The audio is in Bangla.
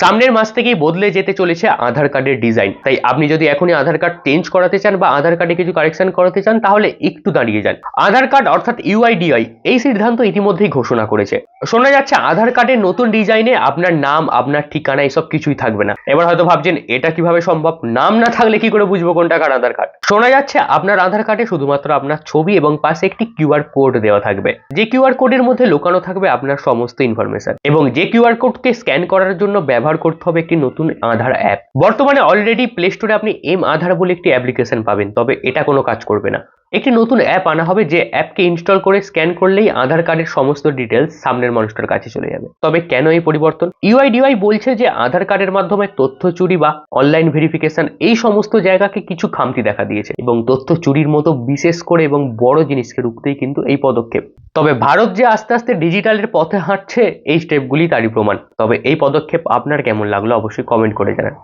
সামনের মাস থেকেই বদলে যেতে চলেছে আধার কার্ডের ডিজাইন। তাই আপনি যদি এখনই আধার কার্ড চেঞ্জ করাতে চান বা আধার কার্ডে কিছু কারেকশন করাতে চান, তাহলে একটু দাঁড়িয়ে যান। আধার কার্ড অর্থাৎ ইউআইডিআই, এই সিদ্ধান্ত ইতিমধ্যেই ঘোষণা করেছে। শোনা যাচ্ছে, আধার কার্ডের নতুন ডিজাইনে আপনার নাম, আপনার ঠিকানা, এসব কিছুই থাকবে না। এবার হয়তো ভাবছেন, এটা কীভাবে সম্ভব? নাম না থাকলে কি করে বুঝব কোনটা কার আধার কার্ড? শোনা যাচ্ছে, আপনার আধার কার্ডে শুধুমাত্র আপনার ছবি এবং পাশে একটি কিউআর কোড দেওয়া থাকবে। যে কিউআর কোডের মধ্যে লুকানো থাকবে আপনার সমস্ত ইনফরমেশন। এবং যে কিউআর কোডকে স্ক্যান করার জন্য ব্যবহার করতে হবে একটি নতুন আধার অ্যাপ বর্তমানে অলরেডি প্লে স্টোরে আপনি এম আধার বলে একটি অ্যাপ্লিকেশন পাবেন, তবে এটা কোনো কাজ করবে না। একটি নতুন অ্যাপ আনা হবে যে অ্যাপকে ইনস্টল করে স্ক্যান করলেই আধার কার্ডের সমস্ত ডিটেলস সামনের মানুষটার কাছে চলে যাবে। তবে কেন এই পরিবর্তন? ইউআইডিআই বলছে যে আধার কার্ডের মাধ্যমে তথ্য চুরি বা অনলাইন ভেরিফিকেশন এই সমস্ত জায়গাকে কিছু খামতি দেখা দিয়েছে এবং তথ্য চুরির মতো বিশেষ করে এবং বড় জিনিসকে রুখতেই কিন্তু এই পদক্ষেপ। তবে ভারত যে আস্তে আস্তে ডিজিটালের পথে হাঁটছে, এই স্টেপগুলি তারই প্রমাণ। তবে এই পদক্ষেপ আপনার কেমন লাগল অবশ্যই কমেন্ট করে জানান।